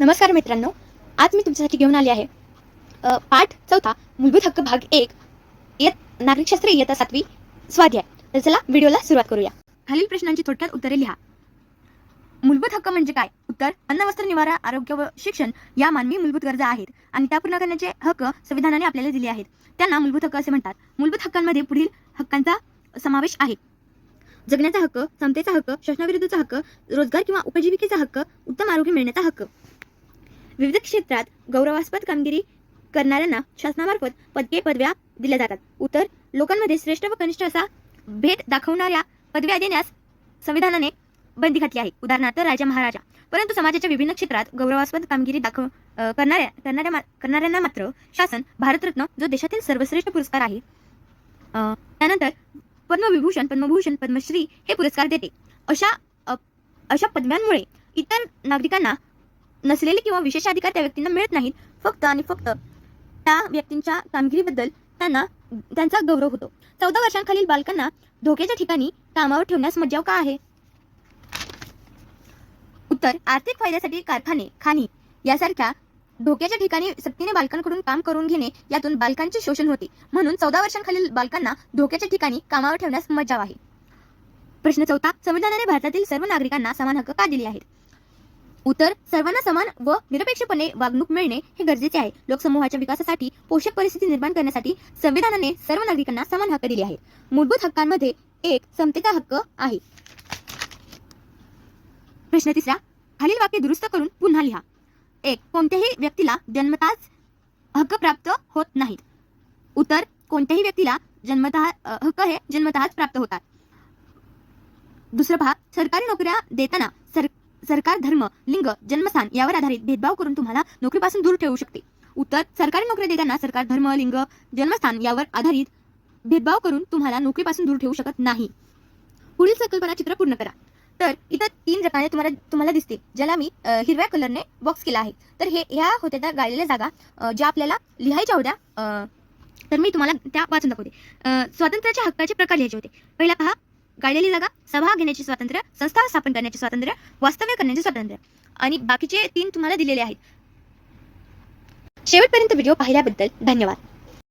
नमस्कार मित्रांनो आज मी तुमच्यासाठी घेऊन आले आहे पाठ चौथा मूलभूत हक्क भाग एक येत नागरिकशास्त्र इयत्ता सातवी स्वाध्याय. तर चला व्हिडिओला सुरुवात करूया. खालील प्रश्नांची थोडक्यात उत्तरे लिहा. मूलभूत हक्क म्हणजे काय? उत्तर अन्न वस्त्र निवारा आरोग्य व शिक्षण या मानवी मूलभूत गरजा आहेत आणि त्या पूर्ण करण्याचे हक्क संविधानाने आपल्याला दिले आहेत. त्यांना मूलभूत हक्क असे म्हणतात. मूलभूत हक्कांमध्ये पुढील हक्कांचा समावेश आहे. जगण्याचा हक्क समतेचा हक्क शासनाविरुद्धचा हक्क रोजगार किंवा उपजीविकेचा हक्क उत्तम आरोग्य मिळण्याचा हक्क. विविध क्षेत्रात गौरवास्पद कामगिरी करणाऱ्यांना शासनामार्फत पदके पदव्या दिल्या जातात. उत्तर लोकांमध्ये श्रेष्ठ व कनिष्ठ असा भेद दाखवणाऱ्या पदव्या देण्यास संविधानाने बंदी घातली आहे. उदाहरणार्थ राजा महाराजा. परंतु समाजाच्या विभिन्न क्षेत्रात गौरवास्पद कामगिरी दाखव करणाऱ्या करणाऱ्या मा- करणाऱ्यांना मात्र शासन भारतरत्न जो देशातील सर्वश्रेष्ठ पुरस्कार आहे त्यानंतर पद्मविभूषण पद्मभूषण पद्मश्री हे पुरस्कार देते. अशा अशा पदव्यांमुळे इतर नागरिकांना नसलेले किंवा विशेष अधिकार त्या व्यक्तींना मिळत नाहीत. फक्त आणि फक्त त्या व्यक्तींच्या कामगिरीबद्दल त्यांना त्यांचा गौरव होतो. चौदा वर्षांखालील बालकांना धोक्याच्या ठिकाणी कामावर ठेवण्यास मज्जाव का आहे? उत्तर आर्थिक फायद्यासाठी कारखाने खाणी यासारख्या धोक्याच्या ठिकाणी सक्तीने बालकांकडून काम करून घेणे यातून बालकांचे शोषण होते. म्हणून चौदा वर्षांखालील बालकांना धोक्याच्या ठिकाणी कामावर ठेवण्यास मज्जाव आहे. प्रश्न चौथा संविधानाने भारतातील सर्व नागरिकांना समान हक्क का दिले आहेत? उत्तर सर्वांना समान व निरपेक्षपणे वागणूक मिळणे हे गरजेचे आहे. लोकसमूहाच्या विकासासाठी पोषक परिस्थिती निर्माण करण्यासाठी संविधानाने सर्व नागरिकांना समान हक्क दिले आहेत. मूलभूत हक्कांमध्ये एक समतेचा हक्क आहे. प्रश्न तिसरा खालील वाक्य दुरुस्त करून पुन्हा लिहा. एक कोणत्याही व्यक्तीला जन्मताच हक्क प्राप्त होत नाहीत. उत्तर कोणत्याही व्यक्तीला जन्मतः हक्क हे जन्मतःच प्राप्त होतात. दुसरं पहा सरकारी नोकऱ्या देताना सरकार धर्म लिंग जन्मस्थान यावर आधारित भेदभाव करून तुम्हाला नोकरीपासून दूर ठेवू शकते. उत्तर सरकारी नोकरी देताना सरकार धर्म लिंग जन्मस्थान यावर आधारित भेदभाव करून तुम्हाला नोकरीपासून दूर ठेवू शकत नाही. पुढील संकल्पना चित्र पूर्ण करा. तर इथं तीन रकाने तुम्हाला तुम्हाला दिसतील ज्याला मी हिरव्या कलरने बॉक्स केला आहे. तर हे ह्या होत्या त्या गाळलेल्या जागा ज्या आपल्याला लिहायच्या होत्या तर मी तुम्हाला त्या वाचून दाखवते. स्वातंत्र्याच्या हक्काचे प्रकार लिहायचे होते. पहिला पहा काढलेली जागा सभा घेण्याचे स्वातंत्र्य संस्था स्थापन करण्याचे स्वातंत्र्य वास्तव्य करण्याचे स्वातंत्र्य. आणि बाकीचे तीन तुम्हाला दिलेले आहेत. शेवटपर्यंत व्हिडिओ पाहिल्याबद्दल धन्यवाद.